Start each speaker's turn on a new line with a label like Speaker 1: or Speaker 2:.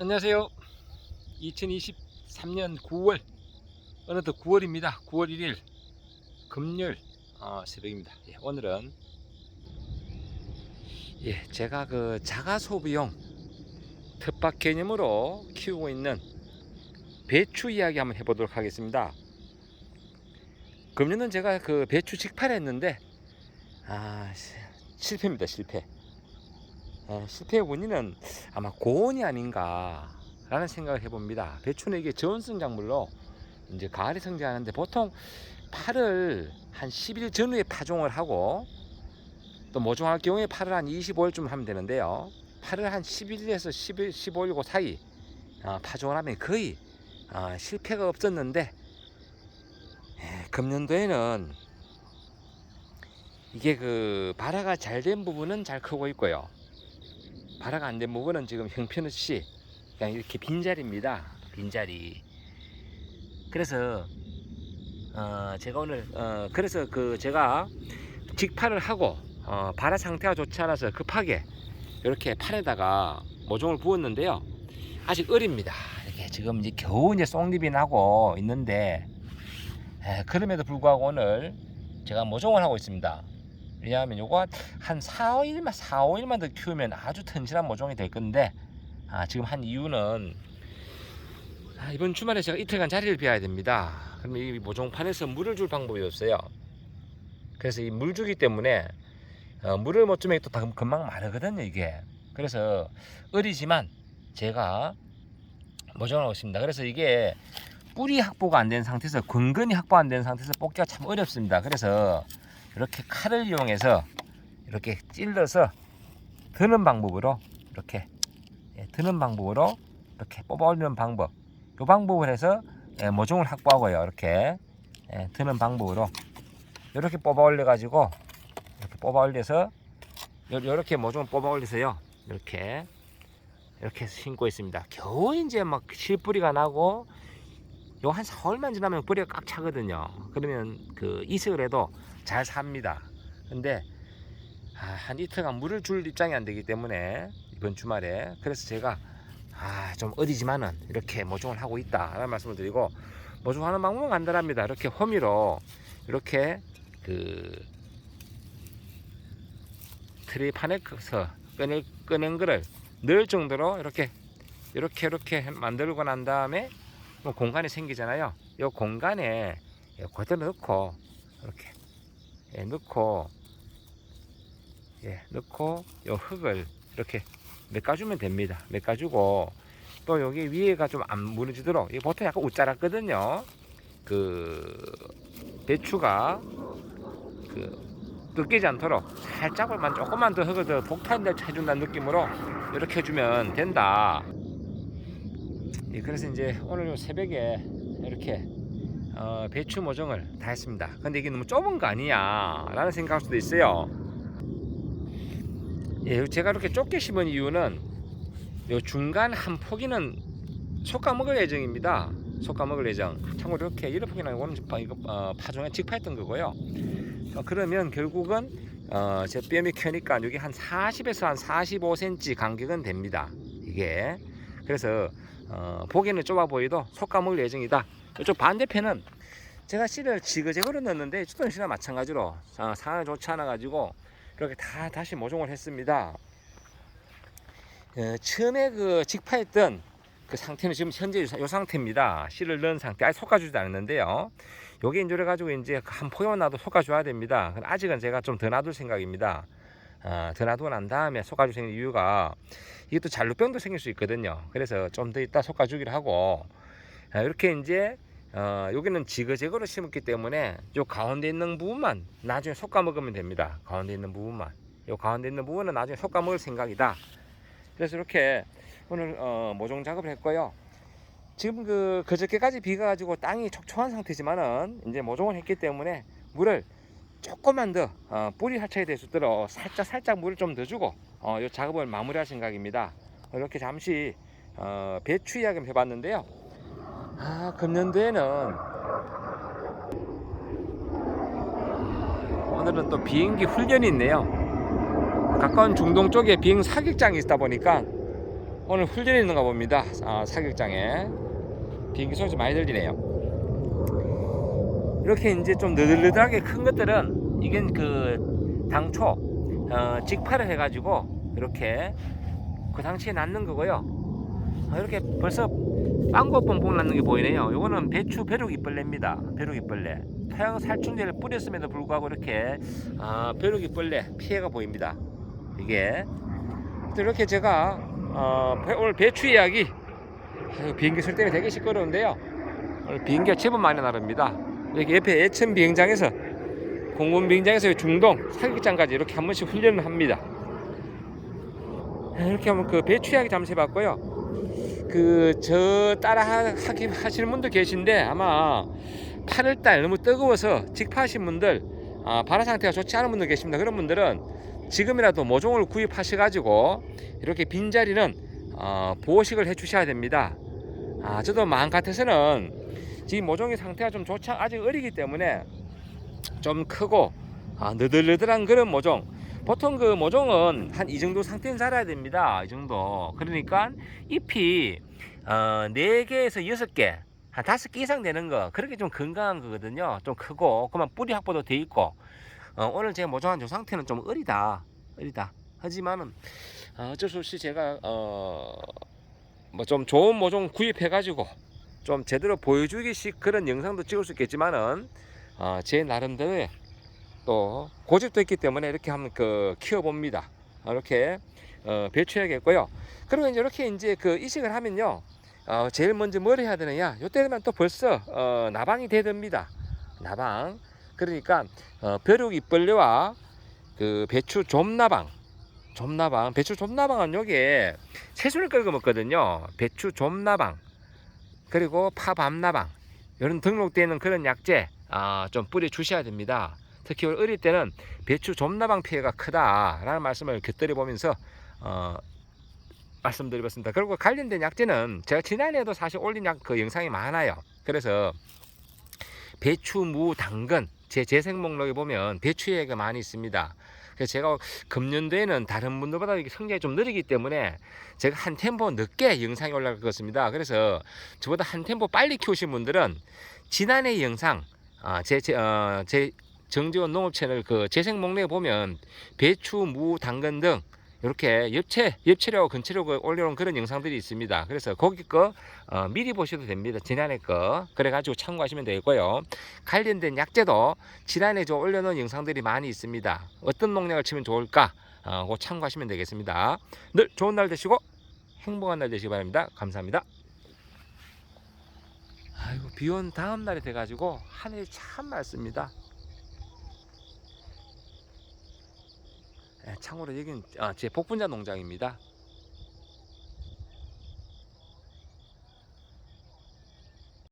Speaker 1: 안녕하세요. 2023년 9월 어느덧 9월입니다. 9월 1일 금요일 어, 새벽입니다. 예, 오늘은 예, 제가 그 자가 소비용 텃밭 개념으로 키우고 있는 배추 이야기 한번 해보도록 하겠습니다. 금년은 제가 그 배추 직팔했는데 아 시- 실패입니다. 실패. 예, 실패의 원인은 아마 고온이 아닌가라는 생각을 해봅니다. 배추는 이게 저온성 작물로 이제 가을에 성장하는데 보통 파를 한 10일 전후에 파종을 하고 또 모종할 경우에 파를 한 25일쯤 하면 되는데요. 파를 한 11일에서 10일, 15일 그 사이 아, 파종을 하면 거의 아, 실패가 없었는데 예, 금년도에는 이게 그 발화가 잘 된 부분은 잘 크고 있고요. 발화가 안된 부분은 지금 형편없이 그냥 이렇게 빈자리입니다. 빈자리. 그래서 어, 제가 오늘 어, 그래서 그 제가 직파를 하고 어, 발화 상태가 좋지 않아서 급하게 이렇게 판에다가 모종을 부었는데요. 아직 어립니다. 이렇게 지금 이제 겨우 이제 쏭잎이 나고 있는데 에, 그럼에도 불구하고 오늘 제가 모종을 하고 있습니다. 왜냐하면 요거 한 4, 5일만 4, 5일만 더 키우면 아주 튼실한 모종이 될 건데 아, 지금 한 이유는 아, 이번 주말에 제가 이틀간 자리를 비워야 됩니다. 그러면 이 모종판에서 물을 줄 방법이 없어요. 그래서 이 물 주기 때문에 어, 물을 못 주면 또다 금방 마르거든요 이게. 그래서 어리지만 제가 모종을 하고 있습니다. 그래서 이게 뿌리 확보가 안 된 상태에서 근근히 확보 안 된 상태에서 뽑기가 참 어렵습니다. 그래서 이렇게 칼을 이용해서 이렇게 찔러서 드는 방법으로 이렇게 예, 드는 방법으로 이렇게 뽑아 올리는 방법. 이 방법을 해서 예, 모종을 확보하고요. 이렇게 예, 드는 방법으로 이렇게 뽑아 올려 가지고 이렇게 뽑아 올려서 요- 요렇게 모종을 뽑아 올려서요. 이렇게 이렇게 해서 심고 있습니다. 겨우 이제 막 실뿌리가 나고 요 한 4월만 지나면 뿌리가 꽉 차거든요 그러면 그 해도 잘 삽니다. 근데 아, 한 이틀간 물을 줄 입장이 안 되기 때문에 이번 주말에 그래서 제가 아, 좀 어리지만은 이렇게 모종을 하고 있다라는 말씀을 드리고 모종하는 방법은 간단합니다. 이렇게 호미로 이렇게 그 트리판에서 꺼낼 꺼낸 거를 넣을 정도로 이렇게 이렇게 이렇게 만들고 난 다음에 뭐 공간이 생기잖아요. 이 공간에 그대로 넣고 이렇게 예, 넣고 예, 넣고 요 흙을 이렇게 메꿔주면 됩니다. 메꿔주고 또 여기 위에가 좀 안 무너지도록 이 보통 약간 우짜랐거든요. 그 배추가 그 뜯기지 않도록 살짝만 조금만 더 흙을 더 독탄데 해준다는 느낌으로 이렇게 해주면 된다. 예, 그래서 이제 오늘 새벽에 이렇게 어, 배추 모종을 다 했습니다. 근데 이게 너무 좁은 거 아니야? 라는 생각할 수도 있어요. 예, 제가 이렇게 좁게 심은 이유는 요 중간 한 포기는 솎아 먹을 예정입니다. 솎아 먹을 예정. 참고로 이렇게 이런 포기는 오늘 이거 어, 파종에 직파했던 거고요. 어, 그러면 결국은 어, 제 뺨이 켜니까 여기 한 40에서 한 45cm 간격은 됩니다. 이게 그래서 어, 보기는 좁아 보여도 솎아 먹을 예정이다. 이쪽 반대편은 제가 씨를 지그재그로 넣었는데 주던 씨나 마찬가지로 어, 상황이 좋지 않아 가지고 이렇게 다 다시 모종을 했습니다. 어, 처음에 그 직파했던 그 상태는 지금 현재 이 상태입니다. 씨를 넣은 상태. 아직 솎아주지 않았는데요. 요게 이제 가지고 이제 한 포기만 놔도 솎아줘야 됩니다. 아직은 제가 좀 더 놔둘 생각입니다. 어, 더 놔두고 난 다음에 솎아줄 생긴 이유가 이게 또 잔류병도 생길 수 있거든요. 그래서 좀 더 이따 솎아주기를 하고 아, 이렇게 이제 어, 여기는 지그재그로 심었기 때문에 요 가운데 있는 부분만 나중에 솎아 먹으면 됩니다. 가운데 있는 부분만. 요 가운데 있는 부분은 나중에 솎아 먹을 생각이다. 그래서 이렇게 오늘 어, 모종 작업을 했고요. 지금 그 그저께까지 비가 가지고 땅이 촉촉한 상태지만은 이제 모종을 했기 때문에 물을 조금만 더 어, 뿌리 하차에 있도록 살짝 살짝 물을 좀 더 주고 어, 이 작업을 마무리할 생각입니다. 이렇게 잠시 어, 배추 이야기 를 해봤는데요. 아, 금년도에는 오늘은 또 비행기 훈련이 있네요. 가까운 중동 쪽에 비행 사격장이 있다 보니까 오늘 훈련이 있는가 봅니다. 아, 사격장에 비행기 소리 좀 많이 들리네요. 이렇게 이제 좀 느들느들하게 큰 것들은 이건 그 당초 어, 직파를 해가지고 이렇게 그 당시에 낳는 거고요. 어, 이렇게 벌써 빵고 뽕뽕 낳는 게 보이네요. 요거는 배추 벼룩이벌레입니다. 벼룩이벌레. 토양 살충제를 뿌렸음에도 불구하고 이렇게 아, 벼룩이벌레 피해가 보입니다. 이게 또 이렇게 제가 어, 배- 오늘 배추 이야기 비행기 소리 때문에 되게 시끄러운데요. 오늘 비행기가 제법 많이 나릅니다. 여기 옆에 예천 비행장에서 공군 비행장에서 중동 사격장까지 이렇게 한 번씩 훈련을 합니다. 이렇게 하면 그 배추 이야기 잠시 해봤고요. 그 저 따라 하- 하기 하시는 분도 계신데 아마 8월달 너무 뜨거워서 직파하신 분들 아, 발화 상태가 좋지 않은 분들 계십니다. 그런 분들은 지금이라도 모종을 구입하셔가지고 이렇게 빈자리는 어, 보호식을 해주셔야 됩니다. 아, 저도 마음 같아서는 지금 모종의 상태가 좀 좋지 않- 아직 어리기 때문에 좀 크고 아, 느들느들한 그런 모종. 보통 그 모종은 한 이 정도 상태는 자라야 됩니다. 이 정도. 그러니까 잎이 어, 4개에서 6개, 한 5개 이상 되는 거. 그렇게 좀 건강한 거거든요. 좀 크고, 그만 뿌리 확보도 돼 있고. 어, 오늘 제가 모종한 요 상태는 좀 어리다. 어리다. 하지만은 어, 어쩔 수 없이 제가 어, 뭐 좀 좋은 모종 구입해 가지고 좀 제대로 보여주기식 그런 영상도 찍을 수 있겠지만은 어, 제 나름대로의 또 고집도 있기 때문에 이렇게 한번 그 키워봅니다. 어, 이렇게 어, 배출해야겠고요. 그리고 이제 이렇게 이제 그 이식을 하면요. 어, 제일 먼저 뭘 해야 되느냐? 요때 되면 또 벌써 어, 나방이 되듭니다. 나방. 그러니까 어, 벼룩 잎벌레와 그 배추 좀나방, 좀나방, 배추 좀나방은 여기에 새순을 끌고 먹거든요. 배추 좀나방 그리고 파밤나방 이런 등록되어 있는 그런 약재 아, 좀 뿌려 주셔야 됩니다. 특히 어릴 때는 배추 좀나방 피해가 크다라는 말씀을 곁들여 보면서 어, 말씀드리겠습니다. 그리고 관련된 약재는 제가 지난해에도 사실 올린 약 그 영상이 많아요. 그래서 배추, 무, 당근 제 재생 목록에 보면 배추 얘기가 많이 있습니다. 그래서 제가 금년도에는 다른 분들보다 성장이 좀 느리기 때문에 제가 한 템포 늦게 영상이 올라갈 것입니다. 그래서 저보다 한 템포 빨리 키우신 분들은 지난해 영상 아, 제, 제, 어, 제 정지원 농업 채널 그 재생 목록에 보면 배추, 무, 당근 등 이렇게 엽채, 엽채라고 근체라고 올려놓은 그런 영상들이 있습니다. 그래서 거기 거 어, 미리 보셔도 됩니다. 지난해 거 그래가지고 참고하시면 되고요. 관련된 약재도 지난해 저 올려놓은 영상들이 많이 있습니다. 어떤 농약을 치면 좋을까? 어, 그거 참고하시면 되겠습니다. 늘 좋은 날 되시고 행복한 날 되시기 바랍니다. 감사합니다. 아이고 비온 다음 날이 돼가지고 하늘이 참 맑습니다. 예, 참고로 여기는 아, 제 복분자 농장입니다.